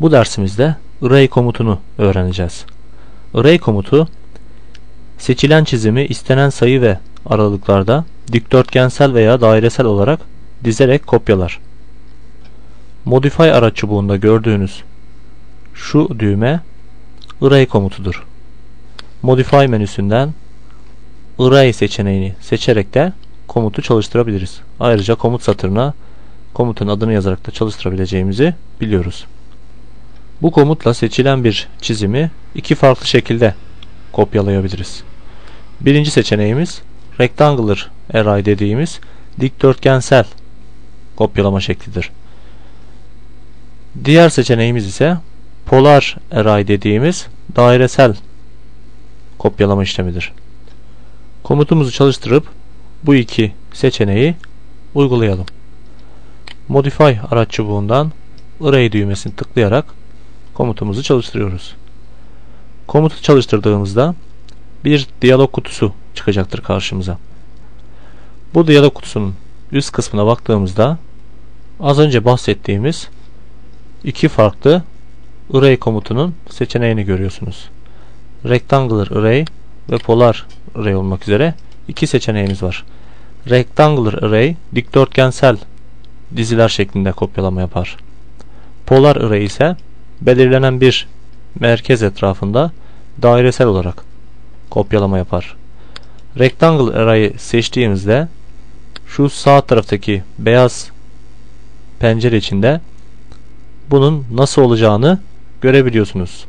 Bu dersimizde array komutunu öğreneceğiz. Array komutu seçilen çizimi istenen sayı ve aralıklarda dikdörtgensel veya dairesel olarak dizerek kopyalar. Modify araç çubuğunda gördüğünüz şu düğme array komutudur. Modify menüsünden array seçeneğini seçerek de komutu çalıştırabiliriz. Ayrıca komut satırına komutun adını yazarak da çalıştırabileceğimizi biliyoruz. Bu komutla seçilen bir çizimi iki farklı şekilde kopyalayabiliriz. Birinci seçeneğimiz rectangular array dediğimiz dikdörtgensel kopyalama şeklidir. Diğer seçeneğimiz ise polar array dediğimiz dairesel kopyalama işlemidir. Komutumuzu çalıştırıp bu iki seçeneği uygulayalım. Modify araç çubuğundan array düğmesini tıklayarak komutumuzu çalıştırıyoruz. Komutu çalıştırdığımızda bir diyalog kutusu çıkacaktır karşımıza. Bu diyalog kutusunun üst kısmına baktığımızda az önce bahsettiğimiz iki farklı array komutunun seçeneğini görüyorsunuz. Rectangular array ve polar array olmak üzere iki seçeneğimiz var. Rectangular array dikdörtgensel diziler şeklinde kopyalama yapar. Polar array ise belirlenen bir merkez etrafında dairesel olarak kopyalama yapar. Rectangle array'ı seçtiğimizde şu sağ taraftaki beyaz pencere içinde bunun nasıl olacağını görebiliyorsunuz.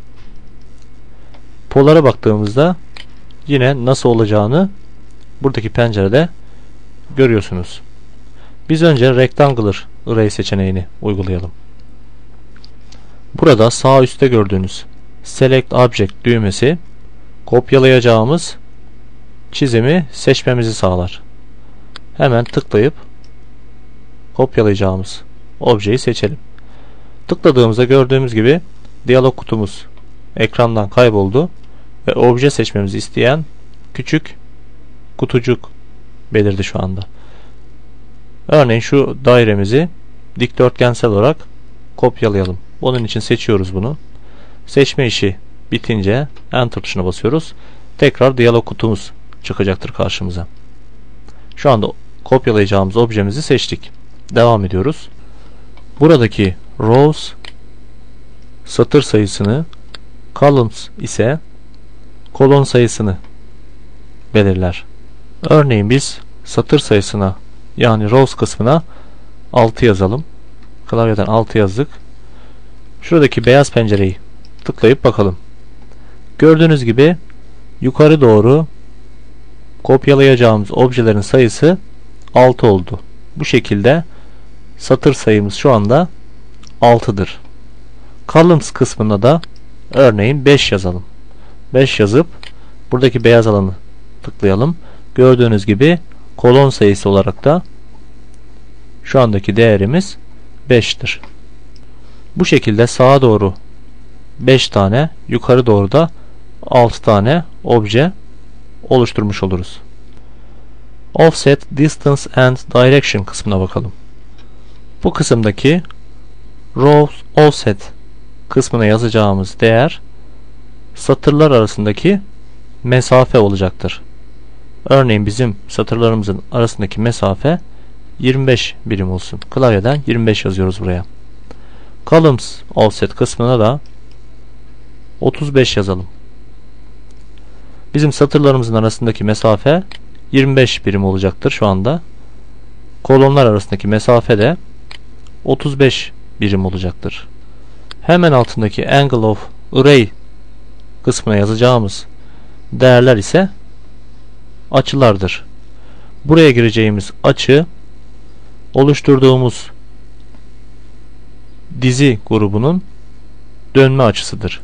Polara baktığımızda yine nasıl olacağını buradaki pencerede görüyorsunuz. Biz önce Rectangular Array seçeneğini uygulayalım. Burada sağ üstte gördüğünüz Select Object düğmesi kopyalayacağımız çizimi seçmemizi sağlar. Hemen tıklayıp kopyalayacağımız objeyi seçelim. Tıkladığımızda gördüğümüz gibi diyalog kutumuz ekrandan kayboldu ve obje seçmemizi isteyen küçük kutucuk belirdi şu anda. Örneğin şu dairemizi dikdörtgensel olarak kopyalayalım. Onun için seçiyoruz bunu. Seçme işi bitince Enter tuşuna basıyoruz. Tekrar diyalog kutumuz çıkacaktır karşımıza. Şu anda kopyalayacağımız objemizi seçtik. Devam ediyoruz. Buradaki rows satır sayısını columns ise kolon sayısını belirler. Örneğin biz satır sayısına yani rows kısmına 6 yazalım. Klavyeden 6 yazdık. Şuradaki beyaz pencereyi tıklayıp bakalım. Gördüğünüz gibi yukarı doğru kopyalayacağımız objelerin sayısı 6 oldu. Bu şekilde satır sayımız şu anda 6'dır. Columns kısmında da örneğin 5 yazalım. 5 yazıp buradaki beyaz alanı tıklayalım. Gördüğünüz gibi kolon sayısı olarak da şu andaki değerimiz 5'tir. Bu şekilde sağa doğru 5 tane, yukarı doğru da 6 tane obje oluşturmuş oluruz. Offset, Distance and Direction kısmına bakalım. Bu kısımdaki Row Offset kısmına yazacağımız değer satırlar arasındaki mesafe olacaktır. Örneğin bizim satırlarımızın arasındaki mesafe 25 birim olsun. Klavyeden 25 yazıyoruz buraya. Columns offset kısmına da 35 yazalım. Bizim satırlarımızın arasındaki mesafe 25 birim olacaktır şu anda. Kolonlar arasındaki mesafe de 35 birim olacaktır. Hemen altındaki angle of array kısmına yazacağımız değerler ise açılardır. Buraya gireceğimiz açı oluşturduğumuz dizi grubunun dönme açısıdır.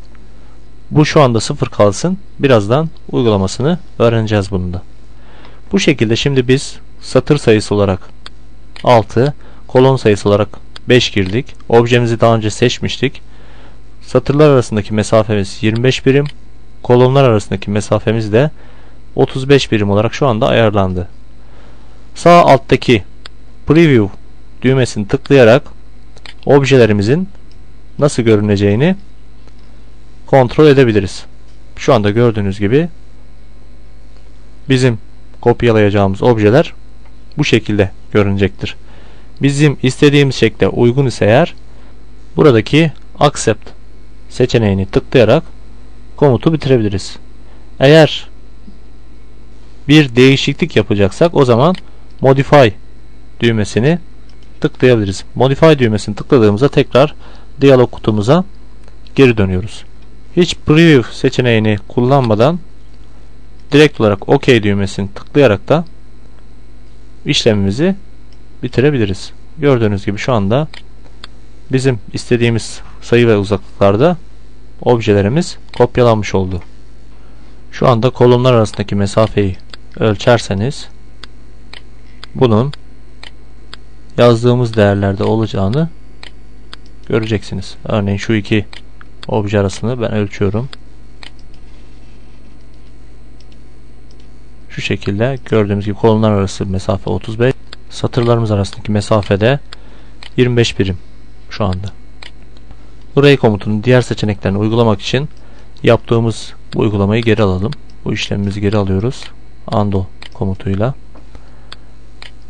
Bu şu anda sıfır kalsın. Birazdan uygulamasını öğreneceğiz bunu da. Bu şekilde şimdi biz satır sayısı olarak 6, kolon sayısı olarak 5 girdik. Objemizi daha önce seçmiştik. Satırlar arasındaki mesafemiz 25 birim. Kolonlar arasındaki mesafemiz de 35 birim olarak şu anda ayarlandı. Sağ alttaki Preview düğmesini tıklayarak objelerimizin nasıl görüneceğini kontrol edebiliriz. Şu anda gördüğünüz gibi bizim kopyalayacağımız objeler bu şekilde görünecektir. Bizim istediğimiz şekle uygun ise eğer buradaki accept seçeneğini tıklayarak komutu bitirebiliriz. Eğer bir değişiklik yapacaksak o zaman modify düğmesini tıklayabiliriz. Modify düğmesini tıkladığımızda tekrar diyalog kutumuza geri dönüyoruz. Hiç preview seçeneğini kullanmadan direkt olarak OK düğmesini tıklayarak da işlemimizi bitirebiliriz. Gördüğünüz gibi şu anda bizim istediğimiz sayı ve uzaklıklarda objelerimiz kopyalanmış oldu. Şu anda kolonlar arasındaki mesafeyi ölçerseniz bunun yazdığımız değerlerde olacağını göreceksiniz. Örneğin şu iki obje arasını ben ölçüyorum. Şu şekilde gördüğümüz gibi kolonlar arası mesafe 35 satırlarımız arasındaki mesafede 25 birim şu anda. Array komutunun diğer seçeneklerini uygulamak için yaptığımız bu uygulamayı geri alalım. Bu işlemimizi geri alıyoruz. Undo komutuyla.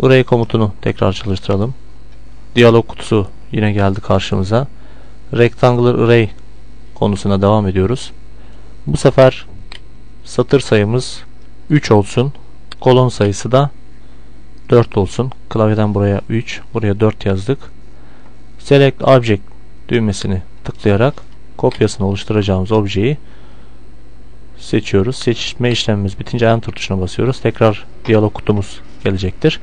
Array komutunu tekrar çalıştıralım. Diyalog kutusu yine geldi karşımıza. Rectangular Array konusuna devam ediyoruz. Bu sefer satır sayımız 3 olsun. Kolon sayısı da 4 olsun. Klavyeden buraya 3, buraya 4 yazdık. Select Object düğmesini tıklayarak kopyasını oluşturacağımız objeyi seçiyoruz. Seçme işlemimiz bitince Enter tuşuna basıyoruz. Tekrar diyalog kutumuz gelecektir.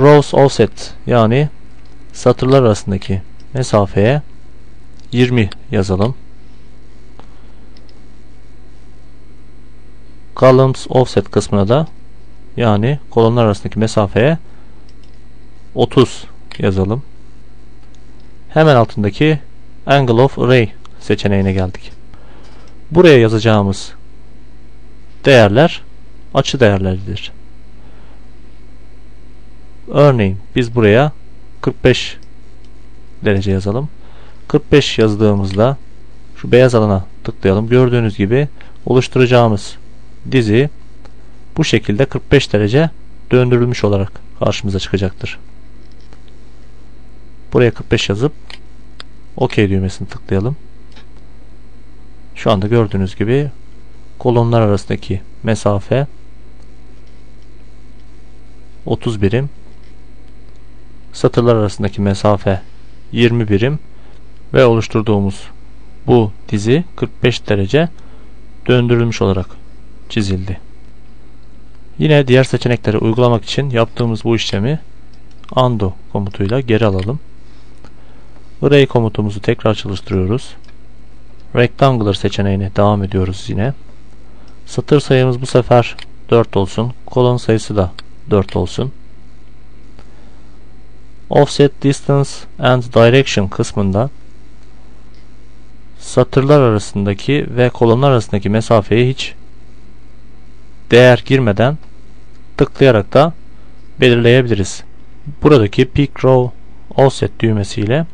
Rows Offset yani satırlar arasındaki mesafeye 20 yazalım. Columns Offset kısmına da yani kolonlar arasındaki mesafeye 30 yazalım. Hemen altındaki Angle of Array seçeneğine geldik. Buraya yazacağımız değerler açı değerleridir. Örneğin biz buraya 45 derece yazalım. 45 yazdığımızda şu beyaz alana tıklayalım. Gördüğünüz gibi oluşturacağımız dizi bu şekilde 45 derece döndürülmüş olarak karşımıza çıkacaktır. Buraya 45 yazıp OK düğmesini tıklayalım. Şu anda gördüğünüz gibi kolonlar arasındaki mesafe 30 birim satırlar arasındaki mesafe 20 birim ve oluşturduğumuz bu dizi 45 derece döndürülmüş olarak çizildi. Yine diğer seçenekleri uygulamak için yaptığımız bu işlemi undo komutuyla geri alalım. Array komutumuzu tekrar çalıştırıyoruz. Rectangular seçeneğine devam ediyoruz yine. Satır sayımız bu sefer 4 olsun. Kolon sayısı da 4 olsun. Offset Distance and Direction kısmında satırlar arasındaki ve kolonlar arasındaki mesafeyi hiç değer girmeden tıklayarak da belirleyebiliriz. Buradaki Peak Row Offset düğmesiyle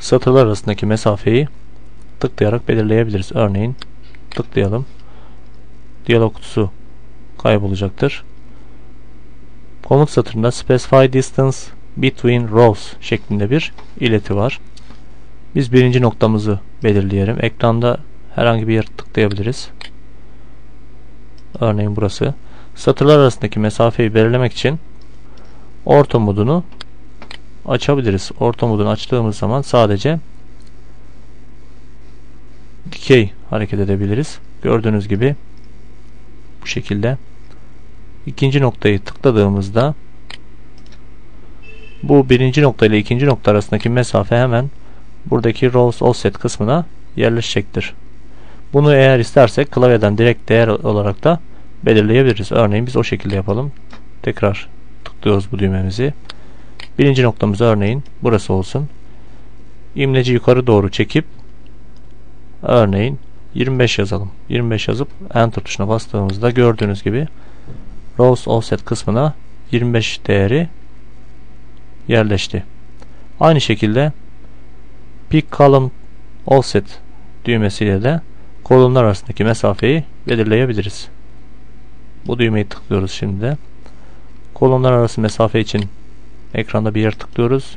satırlar arasındaki mesafeyi tıklayarak belirleyebiliriz. Örneğin tıklayalım. Diyalog kutusu kaybolacaktır. Komut satırında Specify Distance Between Rows şeklinde bir ileti var. Biz birinci noktamızı belirleyelim. Ekranda herhangi bir yer tıklayabiliriz. Örneğin burası. Satırlar arasındaki mesafeyi belirlemek için orta modunu açabiliriz. Orta modunu açtığımız zaman sadece dikey hareket edebiliriz. Gördüğünüz gibi bu şekilde ikinci noktayı tıkladığımızda bu birinci nokta ile ikinci nokta arasındaki mesafe hemen buradaki rows offset kısmına yerleşecektir. Bunu eğer istersek klavyeden direkt değer olarak da belirleyebiliriz. Örneğin biz o şekilde yapalım. Tekrar tıklıyoruz bu düğmemizi. Birinci noktamız örneğin burası olsun. İmleci yukarı doğru çekip örneğin 25 yazalım. 25 yazıp Enter tuşuna bastığımızda gördüğünüz gibi Rows Offset kısmına 25 değeri yerleşti. Aynı şekilde Pick Column Offset düğmesiyle de kolonlar arasındaki mesafeyi belirleyebiliriz. Bu düğmeyi tıklıyoruz şimdi de. Kolonlar arası mesafe için ekranda bir yer tıklıyoruz.